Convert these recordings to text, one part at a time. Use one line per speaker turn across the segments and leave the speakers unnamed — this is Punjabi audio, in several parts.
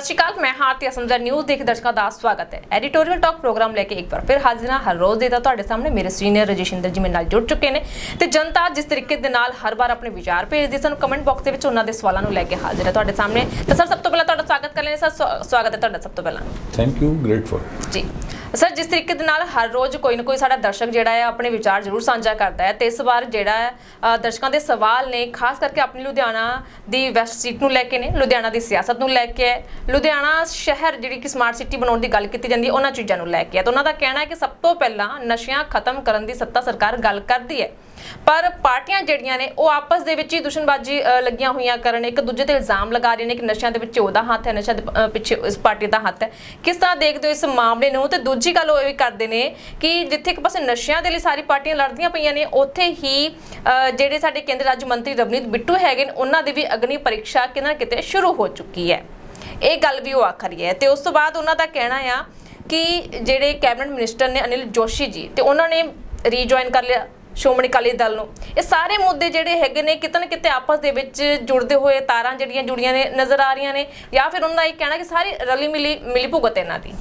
ਸਤਿ ਸ਼੍ਰੀ ਅਕਾਲ ਮੈਂ ਹਾਰਤੀ ਅਸਮਜ਼ਰ ਨਿਊਜ਼ ਦੇਖ ਦਰਸ਼ਕਾਂ ਦਾ ਸਵਾਗਤ ਹੈ। ਐਡੀਟੋਰੀਅਲ ਟਾਕ ਪ੍ਰੋਗਰਾਮ ਲੈ ਕੇ ਇੱਕ ਵਾਰ ਫਿਰ ਹਾਜ਼ਰ ਹਾਂ। ਹਰ ਰੋਜ਼ ਦੇ ਤਾਂ ਤੁਹਾਡੇ ਸਾਹਮਣੇ ਮੇਰੇ ਸੀਨੀਅਰ ਰਜਿਸ਼ਿੰਦਰ ਜੀ ਮੇਰੇ ਨਾਲ ਜੁੜ ਚੁੱਕੇ ਨੇ ਤੇ ਜਨਤਾ ਜਿਸ ਤਰੀਕੇ ਦੇ ਨਾਲ ਹਰ ਵਾਰ ਆਪਣੇ ਵਿਚਾਰ ਭੇਜਦੀ ਹੈ, ਸਾਨੂੰ ਕਮੈਂਟ ਬਾਕਸ ਦੇ ਵਿੱਚ ਉਹਨਾਂ ਦੇ ਸਵਾਲਾਂ ਨੂੰ ਲੈ ਕੇ ਹਾਜ਼ਰ ਹੈ ਤੁਹਾਡੇ ਸਾਹਮਣੇ। ਤਾਂ ਸਰ ਸਭ ਤੋਂ ਪਹਿਲਾਂ ਤੁਹਾਡਾ ਸਵਾਗਤ ਕਰ ਲੈਂਦੇ ਸਰ ਸਵਾ- ਸਵਾਗਤ ਹੈ ਤੁਹਾਡਾ ਸਭ ਤੋਂ ਪਹਿਲਾਂ।
ਥੈਂਕ ਯੂ ਗ੍ਰੇਟਫੁਲ
ਜੀ। ਸਰ ਜਿਸ ਤਰੀਕੇ ਦੇ ਨਾਲ ਹਰ ਰੋਜ਼ ਕੋਈ ਨਾ ਕੋਈ ਸਾਡਾ ਦਰਸ਼ਕ ਜਿਹੜਾ ਹੈ ਆਪਣੇ ਵਿਚਾਰ ਜ਼ਰੂਰ ਸਾਂਝਾ ਕਰਦਾ ਹੈ ਤੇ ਇਸ ਵਾਰ ਜਿਹੜਾ ਹੈ ਦਰਸ਼ਕਾਂ ਦੇ ਸਵਾਲ ਨੇ ਖਾਸ ਕਰਕੇ ਆਪਣੀ ਲੁਧਿਆਣਾ ਦੀ ਵੈਸਟ ਸੀਟ ਨੂੰ ਲੈ ਕੇ ਨੇ ਲੁਧਿਆਣਾ ਦੀ ਸਿਆਸਤ ਨੂੰ ਲੈ ਕੇ ਹੈ, ਲੁਧਿਆਣਾ ਸ਼ਹਿਰ ਜਿਹੜੀ ਕਿ ਸਮਾਰਟ ਸਿਟੀ ਬਣਾਉਣ ਦੀ ਗੱਲ ਕੀਤੀ ਜਾਂਦੀ ਹੈ ਉਹਨਾਂ ਚੀਜ਼ਾਂ ਨੂੰ ਲੈ ਕੇ ਹੈ। ਤਾਂ ਉਹਨਾਂ ਦਾ ਕਹਿਣਾ ਹੈ ਕਿ ਸਭ ਤੋਂ ਪਹਿਲਾਂ ਨਸ਼ਿਆਂ ਖਤਮ ਕਰਨ ਦੀ ਸੱਤਾ ਸਰਕਾਰ ਗੱਲ ਕਰਦੀ ਹੈ। ਪਰ ਪਾਰਟੀਆਂ ਜਿਹੜੀਆਂ ਨੇ, ਉਹ ਆਪਸ ਦੇ ਵਿੱਚ ਹੀ ਦੁਸ਼ਮਣਬਾਜ਼ੀ ਲੱਗੀਆਂ ਹੋਈਆਂ ਕਰਨ, ਇੱਕ ਦੂਜੇ ਤੇ ਇਲਜ਼ਾਮ ਲਗਾ ਰਹੀਆਂ ਨੇ ਕਿ ਨਸ਼ਿਆਂ ਦੇ ਵਿੱਚ ਉਹਦਾ ਹੱਥ ਹੈ, ਨਸ਼ਿਆਂ ਦੇ ਪਿੱਛੇ ਇਸ ਪਾਰਟੀ ਦਾ ਹੱਥ ਹੈ। ਕਿਸ ਤਰ੍ਹਾਂ ਦੇਖਦੇ ਹੋ ਇਸ ਮਾਮਲੇ ਨੂੰ? ਤੇ ਦੂਜੀ ਗੱਲ ਉਹ ਇਹ ਕਰਦੇ ਨੇ ਕਿ ਜਿੱਥੇ ਇੱਕ ਪਾਸੇ ਨਸ਼ਿਆਂ ਦੇ ਲਈ ਸਾਰੀ ਪਾਰਟੀਆਂ ਲੜਦੀਆਂ ਪਈਆਂ ਨੇ, ਉੱਥੇ ਹੀ ਜਿਹੜੇ ਸਾਡੇ ਕੇਂਦਰ ਰਾਜ ਮੰਤਰੀ ਰਵਨੀਤ ਬਿੱਟੂ ਹੈਗੇ ਨੇ, ਉਹਨਾਂ ਦੀ ਵੀ ਅਗਨੀ ਪਰੀਖਿਆ ਕਿਤੇ ਨਾ ਕਿਤੇ ਸ਼ੁਰੂ ਹੋ ਚੁੱਕੀ ਹੈ। ਇਹ ਗੱਲ ਵੀ ਉਹ ਆਖ ਰਹੀ ਹੈ। ਤੇ ਉਸ ਤੋਂ ਬਾਅਦ ਉਹਨਾਂ ਦਾ ਕਹਿਣਾ ਆ ਕਿ ਜਿਹੜੇ ਕੈਬਨਿਟ ਮਿਨਿਸਟਰ ਨੇ ਅਨਿਲ ਜੋਸ਼ੀ ਜੀ, ਤੇ ਉਹਨਾਂ ਨੇ ਰੀਜੁਆਇਨ ਕਰ ਲਿਆ। ਸ਼੍ਰੋਮਣੀ ਅਕਾਲੀ ਦਲ ਨੂੰ। ਇਹ ਸਾਰੇ ਮੁੱਦੇ ਜਿਹੜੇ ਹੈਗੇ ਨੇ, ਕਿਤੇ ਨਾ ਕਿਤੇ ਆਪਸ ਦੇ ਵਿੱਚ ਜੁੜਦੇ ਹੋਏ ਤਾਰਾਂ ਜਿਹੜੀਆਂ ਜੁੜੀਆਂ ਨੇ, ਨਜ਼ਰ ਆ ਰਹੀਆਂ ਨੇ, ਜਾਂ ਫਿਰ ਉਹਨਾਂ ਦਾ ਇਹ ਕਹਿਣਾ ਕਿ ਸਾਰੀ ਰਲੀ ਮਿਲੀ ਮਿਲੀ ਭੁਗਤ ਇਹਨਾਂ ਦੀ।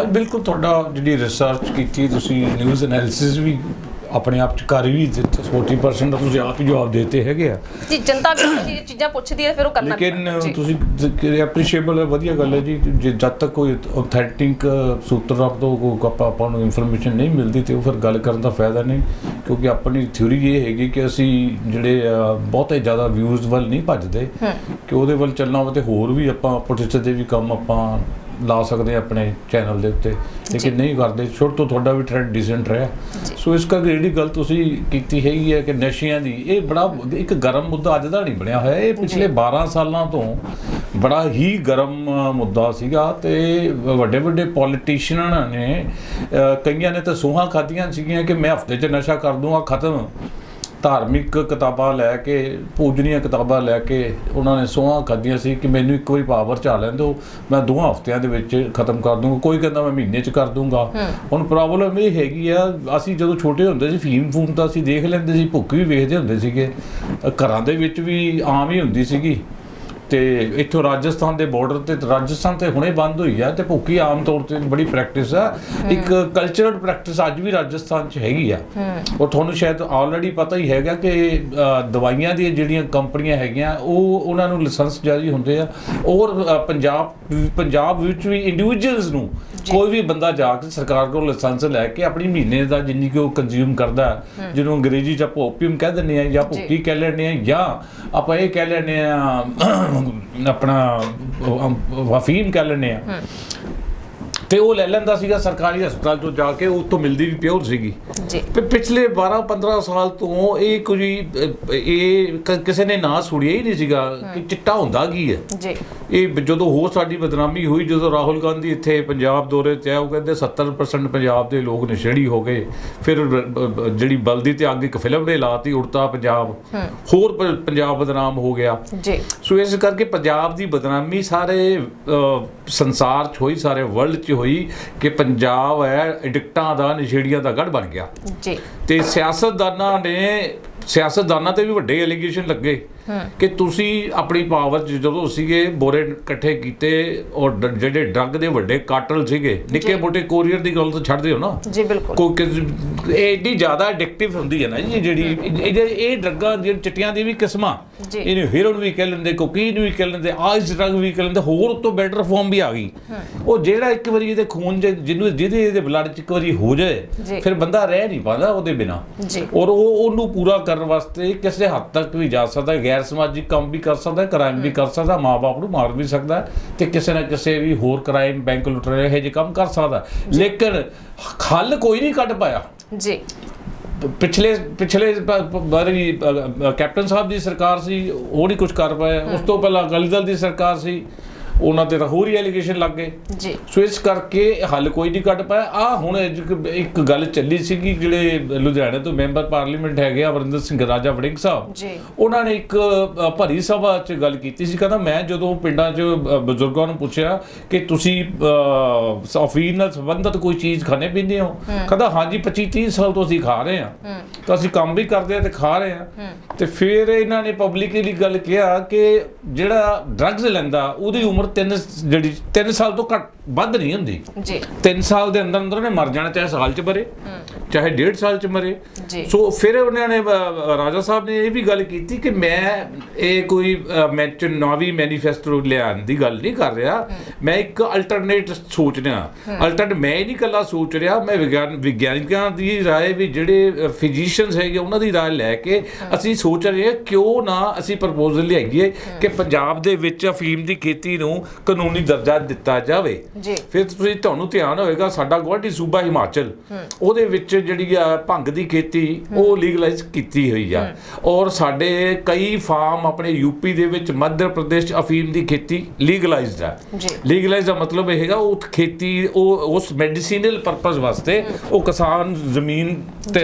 ਅੱਜ ਬਿਲਕੁਲ ਤੁਹਾਡਾ ਜਿਹੜੀ ਰਿਸਰਚ ਕੀਤੀ, ਤੁਸੀਂ ਨਿਊਜ਼ ਐਨਾਲਿਸਿਸ ਵੀ ਆਪਣੇ ਆਪ ਚ ਕਰ ਵੀ ਦਿੱਤੇ 40% ਦਾ ਤੁਸੀਂ ਆਪ ਹੀ ਜਵਾਬ ਦਿੱਤੇ ਹੈਗੇ ਆ
ਜੀ ਜਨਤਾ ਵੀ ਇਹ ਚੀਜ਼ਾਂ ਪੁੱਛਦੀ ਹੈ ਫਿਰ ਉਹ ਕਰਨਾ
ਲੇਕਿਨ
ਪੈਂਦਾ। ਜੀ।
ਤੁਸੀਂ ਐਪਰੀਸ਼ੀਏਬਲ ਹੈ ਵਧੀਆ ਗੱਲ ਹੈ ਜੀ ਜੇ ਜਦ ਤੱਕ ਕੋਈ ਆਥੈਂਟਿਕ ਸੂਤਰ ਤੋਂ ਕੋਈ ਆਪਾਂ ਆਪਾਂ ਨੂੰ ਇਨਫੋਰਮੇਸ਼ਨ ਨਹੀਂ ਮਿਲਦੀ ਤੇ ਉਹ ਫਿਰ ਗੱਲ ਕਰਨ ਦਾ ਫਾਇਦਾ ਨਹੀਂ ਕਿਉਂਕਿ ਆਪਣੀ ਥਿਊਰੀ ਇਹ ਹੈਗੀ ਕਿ ਅਸੀਂ ਜਿਹੜੇ ਅ, ਬਹੁਤੇ ਜ਼ਿਆਦਾ ਵਿਊਜ਼ ਵੱਲ ਨਹੀਂ ਭੱਜਦੇ ਕਿ ਉਹਦੇ ਵੱਲ ਚੱਲਣਾ ਹੋਵੇ ਤੇ ਹੋਰ ਵੀ ਆਪਾਂ ਪੁਲਿਸ ਦੇ ਵੀ ਕੰਮ ਆਪਾਂ ਲਾ ਸਕਦੇ ਆਪਣੇ ਚੈਨਲ ਦੇ ਉੱਤੇ। ਲੇਕਿਨ ਨਹੀਂ ਕਰਦੇ। ਸ਼ੁਰੂ ਤੋਂ ਤੁਹਾਡਾ ਵੀ ਟ੍ਰੈਂਡ ਡੀਸੈਂਟ ਰਿਹਾ। ਸੋ ਇਸ ਕਰਕੇ ਜਿਹੜੀ ਗੱਲ ਤੁਸੀਂ ਕੀਤੀ ਹੈਗੀ ਹੈ ਕਿ ਨਸ਼ਿਆਂ ਦੀ ਇਹ ਬੜਾ ਇੱਕ ਗਰਮ ਮੁੱਦਾ ਅੱਜ ਦਾ ਨਹੀਂ ਬਣਿਆ ਹੋਇਆ। ਇਹ ਪਿਛਲੇ 12 ਸਾਲਾਂ ਤੋਂ ਬੜਾ ਹੀ ਗਰਮ ਮੁੱਦਾ ਸੀਗਾ ਤੇ ਵੱਡੇ ਵੱਡੇ ਪੋਲੀਟੀਸ਼ੀਅਨਾਂ ਨੇ ਕਈਆਂ ਨੇ ਤਾਂ ਸੂਹਾਂ ਖਾਧੀਆਂ ਸੀਗੀਆਂ ਕਿ ਮੈਂ ਹਫ਼ਤੇ 'ਚ ਨਸ਼ਾ ਕਰ ਦੂੰਗਾ ਖਤਮ। ਧਾਰਮਿਕ ਕਿਤਾਬਾਂ ਲੈ ਕੇ ਪੂਜਨੀਆਂ ਕਿਤਾਬਾਂ ਲੈ ਕੇ ਉਹਨਾਂ ਨੇ ਸੋਹਾਂ ਖਾਧੀਆਂ ਸੀ ਕਿ ਮੈਨੂੰ ਇੱਕ ਵਾਰੀ ਪਾਵਰ ਚ ਲੈਣ ਦਿਓ ਮੈਂ ਦੋਹਾਂ ਹਫ਼ਤਿਆਂ ਦੇ ਵਿੱਚ ਖਤਮ ਕਰ ਦੂੰਗਾ। ਕੋਈ ਕਹਿੰਦਾ ਮੈਂ ਮਹੀਨੇ ਚ ਕਰ ਦੂੰਗਾ। ਹੁਣ ਪ੍ਰੋਬਲਮ ਇਹ ਹੈਗੀ ਆ ਅਸੀਂ ਜਦੋਂ ਛੋਟੇ ਹੁੰਦੇ ਸੀ ਫੀਮ ਫੂਮ ਤਾਂ ਅਸੀਂ ਦੇਖ ਲੈਂਦੇ ਸੀ ਭੁੱਖ ਵੀ ਵੇਖਦੇ ਹੁੰਦੇ ਸੀਗੇ। ਘਰਾਂ ਦੇ ਵਿੱਚ ਵੀ ਆਮ ਹੀ ਹੁੰਦੀ ਸੀਗੀ। ਤੇ ਇੱਥੋਂ ਰਾਜਸਥਾਨ ਦੇ ਬਾਰਡਰ ਤੇ ਰਾਜਸਥਾਨ ਤੇ ਹੁਣੇ ਬੰਦ ਹੋਈ ਆ ਤੇ ਭੁੱਕੀ ਆਮ ਤੌਰ ਤੇ ਬੜੀ ਪ੍ਰੈਕਟਿਸ ਆ। ਇੱਕ ਕਲਚਰਲ ਪ੍ਰੈਕਟਿਸ ਅੱਜ ਵੀ ਰਾਜਸਥਾਨ 'ਚ ਹੈਗੀ ਆ। ਉਹ ਤੁਹਾਨੂੰ ਸ਼ਾਇਦ ਆਲਰੇਡੀ ਪਤਾ ਹੀ ਹੈਗਾ ਕਿ ਦਵਾਈਆਂ ਦੀਆਂ ਜਿਹੜੀਆਂ ਕੰਪਨੀਆਂ ਹੈਗੀਆਂ ਉਹ ਉਹਨਾਂ ਨੂੰ ਲਾਇਸੈਂਸ ਜਾਰੀ ਹੁੰਦੇ ਆ। ਔਰ ਪੰਜਾਬ ਪੰਜਾਬ ਵਿੱਚ ਵੀ ਇੰਡੀਵਿਜੂਅਲਸ ਨੂੰ ਕੋਈ ਵੀ ਬੰਦਾ ਜਾ ਕੇ ਸਰਕਾਰ ਕੋਲ ਲਾਇਸੈਂਸ ਲੈ ਕੇ ਆਪਣੀ ਮਹੀਨੇ ਦਾ ਜਿੰਨੀ ਕਿ ਉਹ ਕੰਜ਼ਿਊਮ ਕਰਦਾ ਜਿਹਨੂੰ ਅੰਗਰੇਜ਼ੀ ਚ ਆਪਾਂ ਓਪੀਅਮ ਕਹਿ ਦਿੰਦੇ ਆ ਜਾਂ ਭੁੱਕੀ ਕਹਿ ਲੈਂਦੇ ਆ ਜਾਂ ਆਪਾਂ ਇਹ ਕਹਿ ਲੈਂਦੇ ਆ ਆਪਣਾ ਅਹ, ਅਫੀਮ ਕਹਿ ਲੈਣੇ ਆ। ਤੇ ਉਹ ਲੈ ਲੈਂਦਾ ਸੀਗਾ ਸਰਕਾਰੀ ਹਸਪਤਾਲ ਤੋਂ ਜਾ ਕੇ ਉੱਥੋਂ ਮਿਲਦੀ ਵੀ ਪਿਓਰ ਸੀਗੀ।
ਜੀ।
ਤੇ ਪਿਛਲੇ 12 15 ਸਾਲ ਤੋਂ ਇਹ ਕੋਈ ਇਹ ਕਿਸੇ ਨੇ ਨਾਂ ਸੁਣਿਆ ਹੀ ਨਹੀਂ ਸੀਗਾ ਕਿ ਚਿੱਟਾ ਹੁੰਦਾ ਕੀ ਹੈ।
ਜੀ।
ਇਹ ਜਦੋਂ ਹੋਰ ਸਾਡੀ ਬਦਨਾਮੀ ਹੋਈ ਜਦੋਂ ਰਾਹੁਲ ਗਾਂਧੀ ਇੱਥੇ ਪੰਜਾਬ ਦੌਰੇ ਤੇ ਆਇਆ ਉਹ ਕਹਿੰਦੇ 70% ਪੰਜਾਬ ਦੇ ਲੋਕ ਨਸ਼ੇੜੀ ਹੋ ਗਏ। ਫਿਰ ਜਿਹੜੀ ਬਲਦੀ ਤੇ ਅੱਗੇ ਇੱਕ ਫਿਲਮ ਨੇ ਲਾਤੀ ਉੜਤਾ ਪੰਜਾਬ। ਹੋਰ ਪੰਜਾਬ ਬਦਨਾਮ ਹੋ ਗਿਆ।
ਜੀ।
ਸੋ ਇਸ ਕਰਕੇ ਪੰਜਾਬ ਦੀ ਬਦਨਾਮੀ ਸਾਰੇ ਸੰਸਾਰ 'ਚ ਹੋਈ ਸਾਰੇ ਵਰਲਡ 'ਚ ਹੋਈ ਕਿ ਪੰਜਾਬ ਹੈ ਐਡਿਕਟਾਂ ਦਾ ਨਸ਼ੇੜੀਆਂ ਦਾ ਗੜ ਬਣ ਗਿਆ।
ਜੀ।
ਤੇ ਸਿਆਸਤਦਾਨਾਂ ਨੇ ਸਿਆਸਤਦਾਨਾਂ ਤੇ ਵੀ ਵੱਡੇ ਐਲੀਗੇਸ਼ਨ ਲੱਗੇ ਕਿ ਤੁਸੀਂ ਆਪਣੀ ਪਾਵਰ ਜਦੋਂ ਸੀਗੇ ਬੋਰੇ ਇਕੱਠੇ ਕੀਤੇ ਔਰ ਜਿਹੜੇ ਡਰੱਗ ਦੇ ਵੱਡੇ ਕਾਟਲ ਸੀਗੇ ਨਿੱਕੇ ਮੋਟੇ ਕੋਰੀਅਰ ਦੀ ਗੱਲ ਤਾਂ ਛੱਡ ਦਿਓ ਨਾ।
ਜੀ ਬਿਲਕੁਲ।
ਕੋਈ ਇਹ ਏਡੀ ਜ਼ਿਆਦਾ ਐਡਿਕਟਿਵ ਹੁੰਦੀ ਹੈ ਨਾ ਜੀ ਜਿਹੜੀ ਇਹ ਇਹ ਡਰੱਗਾਂ ਦੀਆਂ ਚਿੱਟੀਆਂ ਦੀ ਵੀ ਕਿਸਮਾਂ। ਇਹਨੂੰ ਹੈਰੋਨ ਵੀ ਕਹਿ ਲੈਂਦੇ ਕੋਕੀਨ ਵੀ ਕਹਿ ਲੈਂਦੇ ਆਈਸ ਡਰੱਗ ਵੀ ਕਹਿ ਲੈਂਦੇ ਹੋਰ ਤੋਂ ਬੈਟਰ ਫਾਰਮ ਵੀ ਆ ਗਈ। ਉਹ ਜਿਹੜਾ ਇੱਕ ਵਾਰੀ ਇਹਦੇ ਖੂਨ 'ਚ ਜਿਹਨੂੰ ਜਿਹਦੇ ਇਹਦੇ ਬਲੱਡ 'ਚ ਇੱਕ ਵਾਰੀ ਹੋ। ਜਾਏ ਫਿਰ ਬੰਦਾ ਰਹਿ ਨਹੀਂ ਪਾਉਂਦਾ ਉਹਦੇ ਬਿਨਾ। ਔਰ ਉਹ ਉਹਨੂੰ ਪੂਰਾ ਕਰਨ ਵਾਸਤੇ ਕਿਸੇ ਹੱਦ ਤੱਕ ਵੀ ਜਾ ਸਕਦਾ ਗੈਰ ਸਮਾਜਿਕ ਕੰਮ ਵੀ ਕਰ ਸਕਦਾ ਕ੍ਰਾਈਮ ਵੀ ਕਰ ਸਕਦਾ ਮਾਪੇ ਨੂੰ ਮਾਰ ਵੀ ਸਕਦਾ ਹੈ ਤੇ ਕਿਸੇ ਨਾ ਕਿਸੇ ਵੀ ਹੋਰ ਕ੍ਰਾਈਮ ਬੈਂਕ ਲੁੱਟ ਰਹੇ ਇਹੋ ਜਿਹੇ ਕੰਮ ਕਰ ਸਕਦਾ ਲੇਕਿਨ ਹੱਲ ਕੋਈ ਨਹੀਂ ਕੱਢ ਪਾਇਆ।
ਜੀ।
ਪਿਛਲੇ ਪਿਛਲੇ ਅ, ਕੈਪਟਨ ਸਾਹਿਬ ਦੀ ਸਰਕਾਰ ਸੀ ਉਹ ਨਹੀਂ ਕੁਝ ਕਰ ਪਾਇਆ। ਉਸ ਤੋਂ ਪਹਿਲਾਂ ਅਕਾਲੀ ਦਲ ਦੀ ਸਰਕਾਰ ਸੀ। ਉਹਨਾਂ ਤੇ ਤਾਂ ਹੋਰ ਹੀ ਐਲੀਗੇਸ਼ਨ ਲੱਗ ਗਏ।
ਜੀ।
ਸੋ ਇਸ ਕਰਕੇ ਹੱਲ ਕੋਈ ਨਹੀਂ ਕੱਢ ਪਾਇਆ। ਆ ਹੁਣ ਇੱਕ- ਗੱਲ ਚੱਲੀ ਸੀਗੀ ਜਿਹੜੇ ਲੁਧਿਆਣੇ ਤੋਂ ਮੈਂਬਰ ਪਾਰਲੀਮੈਂਟ ਹੈਗੇ ਆ ਅਮਰਿੰਦਰ ਸਿੰਘ ਰਾਜਾ ਵੜਿੰਗ ਸਾਹਿਬ।
ਜੀ।
ਉਹਨਾਂ ਨੇ ਇੱਕ ਭਰੀ ਸਭਾ 'ਚ ਗੱਲ ਕੀਤੀ ਸੀ। ਕਹਿੰਦਾ ਮੈਂ ਜਦੋਂ ਪਿੰਡਾਂ 'ਚ ਬਜ਼ੁਰਗਾਂ ਨੂੰ ਪੁੱਛਿਆ ਕਿ ਤੁਸੀਂ ਅਫੀਮ ਨਾਲ ਸੰਬੰਧਿਤ ਕੋਈ ਚੀਜ਼ ਖਾਣੇ ਪੀਂਦੇ ਹੋ? ਕਹਿੰਦਾ ਹਾਂਜੀ 25 30 ਸਾਲ ਤੋਂ ਅਸੀਂ ਖਾ ਰਹੇ ਹਾਂ। ਤਾਂ ਅਸੀਂ ਕੰਮ ਵੀ ਕਰਦੇ ਆ ਤੇ ਖਾ ਰਹੇ ਹਾਂ। ਤੇ ਫਿਰ ਇਹਨਾਂ ਨੇ ਪਬਲਿਕਲੀ ਗੱਲ ਕਿਹਾ ਕਿ ਜਿਹੜਾ ਡਰੱਗਸ ਲੈਂਦਾ ਉਹਦੀ ਉਮਰ ਉਮਰ 3 ਜਿਹੜੀ 3 ਸਾਲ ਤੋਂ ਘੱਟ ਵੱਧ ਨਹੀਂ ਹੁੰਦੀ
ਜੀ
3 ਸਾਲ ਦੇ ਅੰਦਰ ਅੰਦਰ ਉਹਨੇ ਮਰ ਜਾਣਾ ਚਾਹੇ ਸਾਲ ਚ ਮਰੇ ਚਾਹੇ ਡੇਢ ਸਾਲ ਚ ਮਰੇ
ਜੀ।
ਸੋ ਫਿਰ ਉਹਨਾਂ ਨੇ ਅ, ਰਾਜਾ ਸਾਹਿਬ ਨੇ ਇਹ ਵੀ ਗੱਲ ਕੀਤੀ ਕਿ ਮੈਂ ਇਹ ਕੋਈ ਅ, ਮੈਂ ਚੁਣਾਵੀ ਮੈਨੀਫੈਸਟੋ ਲਿਆਉਣ ਦੀ ਗੱਲ ਨਹੀਂ ਕਰ ਰਿਹਾ ਮੈਂ ਇੱਕ ਅਲਟਰਨੇਟ ਸੋਚ ਰਿਹਾ ਅਲਟਰਨ ਮੈਂ ਹੀ ਨਹੀਂ ਕੱਲਾ ਸੋਚ ਰਿਹਾ ਮੈਂ ਵਿਗਿਆਨ ਵਿਗਿਆਨਿਕਾਂ ਦੀ رائے ਵੀ ਜਿਹੜੇ ਫਿਜ਼ੀਸ਼ੀਅਨਸ ਹੈਗੇ ਉਹਨਾਂ ਦੀ رائے ਲੈ ਕੇ ਅਸੀਂ ਸੋਚ ਰਹੇ ਹਾਂ ਕਿਉਂ ਨਾ ਅਸੀਂ ਪ੍ਰਪੋਜ਼ਲ ਲਿਆਈਏ ਕਿ ਪੰਜਾਬ ਦੇ ਵਿੱਚ ਅਫੀਮ ਦੀ ਖੇਤੀ ਨੂੰ ਕਾਨੂੰਨੀ ਦਰਜਾ ਦਿੱਤਾ ਜਾਵੇ।
ਜੀ।
ਫਿਰ ਤੁਸੀਂ ਤੁਹਾਨੂੰ ਧਿਆਨ ਹੋਏਗਾ ਸਾਡਾ ਗੁਆਂਢੀ ਸੂਬਾ ਹਿਮਾਚਲ ਉਹਦੇ ਵਿੱਚ ਜਿਹੜੀ ਆ ਭੰਗ ਦੀ ਖੇਤੀ ਉਹ ਲੀਗਲਾਈਜ਼ ਕੀਤੀ ਹੋਈ ਆ। ਔਰ ਸਾਡੇ ਕਈ ਫਾਰਮ ਆਪਣੇ ਯੂਪੀ ਦੇ ਵਿੱਚ ਮੱਧ ਪ੍ਰਦੇਸ਼ ਅਫੀਮ ਦੀ ਖੇਤੀ ਲੀਗਲਾਈਜ਼ਡ ਆ। ਲੀਗਲਾਈਜ਼ ਦਾ ਮਤਲਬ ਇਹ ਹੈਗਾ ਉਹ ਖੇਤੀ ਉਹ ਉਸ ਮੈਡੀਸਿਨਲ ਪਰਪਸ ਵਾਸਤੇ ਉਹ ਕਿਸਾਨ ਜ਼ਮੀਨ ਤੇ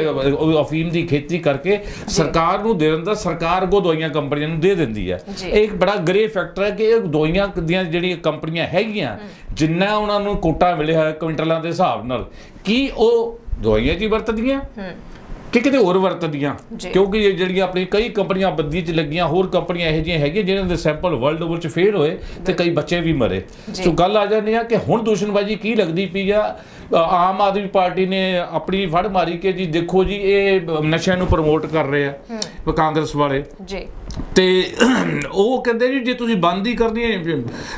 ਅਫੀਮ ਦੀ ਖੇਤੀ ਕਰਕੇ ਸਰਕਾਰ ਨੂੰ ਦੇ ਦਿੰਦਾ ਸਰਕਾਰ ਕੋ ਦਵਾਈਆਂ ਕੰਪਨੀਆਂ ਨੂੰ ਦੇ ਦਿੰਦੀ ਹੈ। ਇਹ ਇੱਕ ਬੜਾ ਗ੍ਰੇ ਫੈਕਟਰ ਹੈ ਕਿ ਇਹ ਦਵਾਈਆਂ ਦੀਆਂ ਜਿਹੜੀਆਂ ਕੰਪਨੀਆਂ ਹੈਗੀਆਂ ਜਿੰਨਾ ਉਹਨਾਂ ਨੂੰ ਕੋਟਾ ਮਿਲਿਆ ਹੈ ਕੁਇੰਟਲਾਂ ਦੇ ਹਿਸਾਬ ਨਾਲ ਕੀ ਉਹ ਦਵਾਈਆਂ ਹੀ ਵਰਤਦੀਆਂ? ਕਿ ਕਿਤੇ ਹੋਰ ਵਰਤਦੀਆਂ?
ਜੀ।
ਕਿਉਂਕਿ ਇਹ ਜਿਹੜੀਆਂ ਆਪਣੀ ਕਈ ਕੰਪਨੀਆਂ ਬੱਦੀ 'ਚ ਲੱਗੀਆਂ ਹੋਰ ਕੰਪਨੀਆਂ ਇਹੋ ਜਿਹੀਆਂ ਹੈਗੀਆਂ ਜਿਨ੍ਹਾਂ ਦੇ ਸੈਂਪਲ ਵਰਲਡ ਓਵਰ 'ਚ ਫੇਲ ਹੋਏ ਤੇ ਕਈ ਬੱਚੇ ਵੀ ਮਰੇ।
ਜੀ।
ਸੋ ਗੱਲ ਆ ਜਾਂਦੀ ਆ ਕਿ ਹੁਣ ਦੂਸ਼ਣਬਾਜ਼ੀ ਕੀ ਲੱਗਦੀ ਪਈ ਆ? ਆਮ ਆਦਮੀ ਪਾਰਟੀ ਨੇ ਆਪਣੀ ਫੜ ਮਾਰੀ ਕਿ ਜੀ ਦੇਖੋ ਜੀ ਇਹ ਨਸ਼ਿਆਂ ਨੂੰ ਪ੍ਰਮੋਟ ਕਰ ਰਹੇ ਆ ਕਾਂਗਰਸ ਵਾਲੇ।
ਜੀ।
ਤੇ ਉਹ ਕਹਿੰਦੇ ਜੀ ਜੇ ਤੁਸੀਂ ਬੰਦ ਹੀ ਕਰਨੀ ਹੈ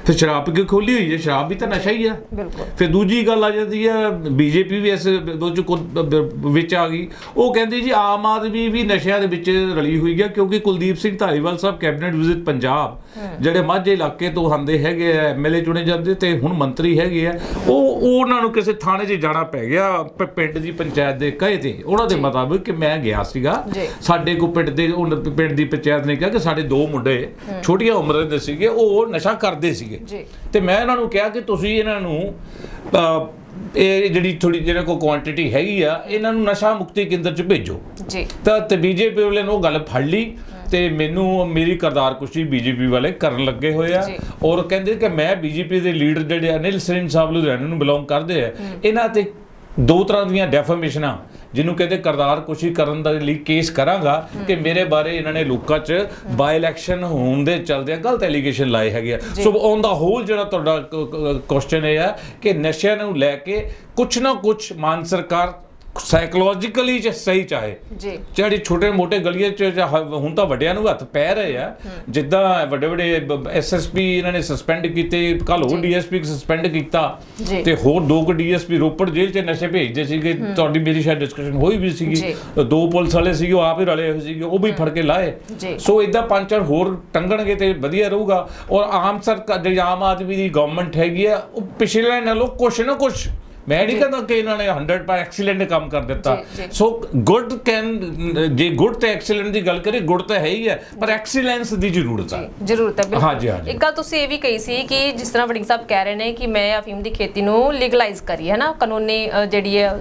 ਫਿਰ ਸ਼ਰਾਬ ਕਿ ਖੋਲੀ ਹੋਈ ਹੈ? ਸ਼ਰਾਬ ਵੀ ਤਾਂ ਨਸ਼ਾ ਹੀ ਆ।
ਬਿਲਕੁਲ।
ਫਿਰ ਦੂਜੀ ਗੱਲ ਆ ਜਾਂਦੀ ਹੈ ਬੀਜੇਪੀ ਵੀ ਇਸ ਵਿੱਚ ਆ ਗਈ। ਉਹ ਕਹਿੰਦੀ ਜੀ ਆਮ ਆਦਮੀ ਵੀ ਨਸ਼ਿਆਂ ਦੇ ਵਿੱਚ ਰਲੀ ਹੋਈ ਹੈ ਕਿਉਂਕਿ ਕੁਲਦੀਪ ਸਿੰਘ ਧਾਲੀਵਾਲ ਸਾਹਿਬ ਕੈਬਨਿਟ ਵਿਜ਼ਿਟ ਪੰਜਾਬ ਜਿਹੜੇ ਮਾਝੇ ਇਲਾਕੇ ਤੋਂ ਆਂਦੇ ਹੈਗੇ ਆ ਐਮਐਲਏ ਚੁਣੇ ਜਾਂਦੇ ਤੇ ਹੁਣ ਮੰਤਰੀ ਹੈਗੇ ਆ ਉਹ ਉਹ ਉਹਨਾਂ ਨੂੰ ਕਿਸੇ ਥਾਣੇ 'ਚ ਜਾਣਾ ਪੈ ਗਿਆ ਪ- ਪਿੰਡ ਦੀ ਪੰਚਾਇਤ ਦੇ ਕਹੇ ਤੇ ਉਹਨਾਂ ਦੇ ਮੁਤਾਬਕ ਕਿ ਮੈਂ ਗਿਆ ਸੀਗਾ।
ਜੀ। ਸਾਡੇ
ਕੋ ਪਿੰਡ ਦੇ ਉਹਨਾਂ ਪਿੰਡ ਦੀ ਪੰਚਾਇਤ ਨੇ ਕਿਹਾ ਕਿ ਸਾਡੇ ਦੋ ਮੁੰਡੇ ਛੋਟੀਆਂ ਉਮਰ ਦੇ ਸੀਗੇ ਉਹ ਨਸ਼ਾ ਕਰਦੇ ਸੀਗੇ।
ਜੀ।
ਤੇ ਮੈਂ ਇਹਨਾਂ ਨੂੰ ਕਿਹਾ ਕਿ ਤੁਸੀਂ ਇਹਨਾਂ ਨੂੰ ਅਹ, ਇਹ ਜਿਹੜੀ ਥੋੜੀ ਜਿਹਨਾਂ ਕੋ ਕੁਆਂਟੀਟੀ ਹੈਗੀ ਆ ਇਹਨਾਂ ਨੂੰ ਨਸ਼ਾ ਮੁਕਤੀ ਕੇਂਦਰ ਚ ਭੇਜੋ।
ਜੀ।
ਤਾਂ ਤੇ ਬੀਜੇਪੀ ਵਾਲੇ ਨੇ ਉਹ ਗੱਲ ਫੜ ਲਈ। ਤੇ ਮੈਨੂੰ ਮੇਰੀ ਕਰਤਾਰ ਕੁਸ਼ੀ ਬੀਜੇਪੀ ਵਾਲੇ ਕਰਨ ਲੱਗੇ ਹੋਏ ਆ। ਔਰ ਕਹਿੰਦੇ ਕਿ ਮੈਂ ਬੀਜੇਪੀ ਦੇ ਲੀਡਰ ਜਿਹੜੇ ਅਨਿਲ ਸਿੰਘ ਸਾਹਿਬ ਲੁਧਿਆਣਾ ਨੂੰ ਬਿਲੋਂਗ ਕਰਦੇ ਆ। ਇਹਨਾਂ ਤੇ ਦੋ ਤਰ੍ਹਾਂ ਦੀਆਂ ਡੈਫਾਮੇਸ਼ਨਾਂ ਜਿਹਨੂੰ ਕਹਿੰਦੇ ਕਰਤਾਰ ਕੁਸ਼ੀ ਕਰਨ ਦੇ ਲਈ ਕੇਸ ਕਰਾਂਗਾ ਕਿ ਮੇਰੇ ਬਾਰੇ ਇਹਨਾਂ ਨੇ ਲੋਕਾਂ 'ਚ ਬਾਈ ਇਲੈਕਸ਼ਨ ਹੋਣ ਦੇ ਚਲਦਿਆਂ ਗਲਤ ਐਲੀਗੇਸ਼ਨ ਲਾਏ ਹੈਗੇ ਆ। ਸੋ ਔਨ ਦਾ ਹੋਲ ਜਿਹੜਾ ਤੁਹਾਡਾ ਕੁਐਸਚਨ ਇਹ ਆ ਕਿ ਨਸ਼ਿਆਂ ਨੂੰ ਲੈ ਕੇ ਕੁਛ ਨਾ ਕੁਛ ਮਾਨ ਸਰਕਾਰ ਸਾਈਕੋਲੋਜੀਕਲੀ ਚ ਸਹੀ ਚਾਹੇ
ਜੀ
ਜਿਹੜੇ ਛੋਟੇ ਮੋਟੇ ਗਲੀਆਂ ਚ ਜਾਂ ਹੁਣ ਤਾਂ ਵੱਡਿਆਂ ਨੂੰ ਹੱਥ ਪੈ ਰਹੇ ਆ ਜਿੱਦਾਂ ਵੱਡੇ ਵੱਡੇ ਐਸਐਸਪੀ ਇਹਨਾਂ ਨੇ ਸਸਪੈਂਡ ਕੀਤੇ ਕੱਲ ਹੋਰ ਡੀਐਸਪੀ ਸਸਪੈਂਡ ਕੀਤਾ
ਜੀ।
ਤੇ ਹੋਰ ਦੋ ਕੁ ਡੀਐਸਪੀ ਰੋਪੜ ਜੇਲ੍ਹ ਚ ਨਸ਼ੇ ਭੇਜਦੇ ਸੀਗੇ ਤੁਹਾਡੀ ਮੇਰੀ ਸ਼ਾਇਦ ਡਿਸਕਸ਼ਨ ਹੋਈ ਵੀ ਸੀਗੀ
ਜੀ।
ਦੋ ਪੁਲਿਸ ਵਾਲੇ ਸੀਗੇ ਉਹ ਆਪ ਹੀ ਰਲੇ ਹੋਏ ਸੀਗੇ ਉਹ ਵੀ ਫੜ ਕੇ ਲਾਏ
ਜੀ।
ਸੋ ਇਦਾਂ ਪੰਜ ਚਾਰ ਹੋਰ ਟੰਗਣਗੇ ਤੇ ਵਧੀਆ ਰਹੂਗਾ ਔਰ ਆਮ ਸਰਕਾਰ ਜਿਹੜੀ ਆਮ ਆਦਮੀ ਦੀ ਗਵਰਨਮੈਂਟ ਹੈਗੀ ਆ ਉਹ ਪਿਛਲੇ ਨਾਲੋਂ ਕੁਛ ਨਾ ਕੁਛ ਮੈਂ ਨਹੀਂ ਕਹਿੰਦਾ ਕਿ ਇਹਨਾਂ ਨੇ 100% ਐਕਸੀਲੈਂਟ ਕੰਮ ਕਰ ਦਿੱਤਾ। ਸੋ ਗੁੱਡ ਕੈਨ ਜੇ ਗੁੱਡ ਤੇ ਐਕਸੀਲੈਂਟ ਦੀ ਗੱਲ ਕਰੀਏ ਗੁੱਡ ਤਾਂ ਹੈ ਹੀ ਹੈ ਪਰ ਐਕਸੀਲੈਂਸ ਦੀ ਜ਼ਰੂਰਤ ਹੈ
ਜ਼ਰੂਰਤ ਹੈ ਬਿਲਕੁਲ।
ਹਾਂਜੀ, ਹਾਂਜੀ।
ਇੱਕ ਗੱਲ ਤੁਸੀਂ ਇਹ ਵੀ ਕਹੀ ਸੀ ਕਿ ਜਿਸ ਤਰ੍ਹਾਂ ਵੜਿੰਗ ਸਾਹਿਬ ਕਹਿ ਰਹੇ ਨੇ ਕਿ ਮੈਂ ਅਫੀਮ ਦੀ ਖੇਤੀ ਨੂੰ ਲੀਗਲਾਈਜ਼ ਕਰੀ ਹੈ ਨਾ? ਕਾਨੂੰਨੀ ਜਿਹੜੀ ਹੈ